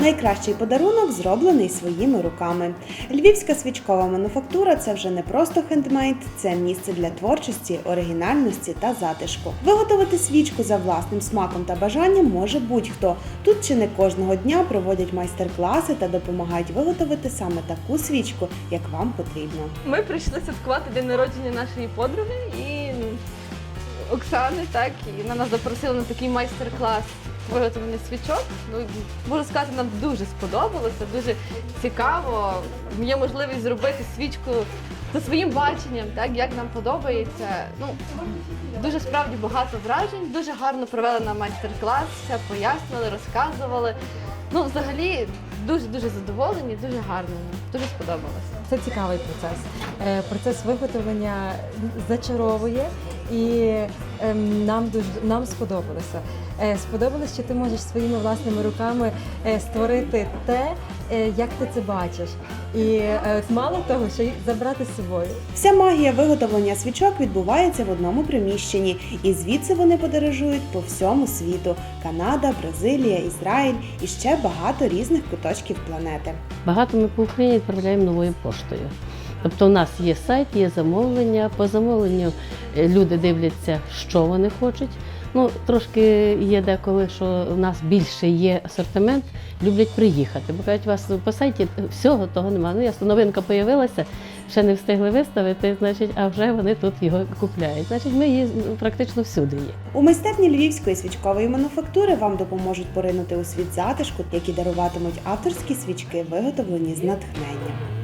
Найкращий подарунок зроблений своїми руками. Львівська свічкова мануфактура це вже не просто хендмейд, це місце для творчості, оригінальності та затишку. Виготовити свічку за власним смаком та бажанням може будь-хто. Тут чи не кожного дня проводять майстер-класи та допомагають виготовити саме таку свічку, як вам потрібно. Ми прийшли святкувати день народження нашої подруги і ну, Оксани, так, і на нас запросили на такий майстер-клас виготовлення свічок. Ну, можу сказати, нам дуже сподобалося, дуже цікаво. Є можливість зробити свічку за своїм баченням, так, як нам подобається. Ну, дуже справді багато вражень, дуже гарно провели нам майстер-клас, все пояснили, розказували. Ну, взагалі, дуже-дуже задоволені, дуже гарно, дуже сподобалося. Це цікавий процес. Е, Процес виготовлення зачаровує і ем, нам дуже нам сподобалося. Е, Сподобалось, що ти можеш своїми власними руками е, створити те, е, як ти це бачиш. І е, мало того, що й забрати з собою. Вся магія виготовлення свічок відбувається в одному приміщенні, і звідси вони подорожують по всьому світу: Канада, Бразилія, Ізраїль і ще багато різних куточків планети. Багато ми по Україні відправляємо новою поштою. Тобто у нас є сайт, є замовлення. По замовленню е, люди дивляться, що вони хочуть. Ну, трошки є деколи, що у нас більше є асортимент, люблять приїхати. Бо кажуть, у вас по сайті всього того немає. Ну, ясно, новинка з'явилася, ще не встигли виставити, значить, а вже вони тут його купляють. Значить, ми її ну, практично всюди є. У майстерні львівської свічкової мануфактури вам допоможуть поринути у світ затишку, які даруватимуть авторські свічки, виготовлені з натхненням.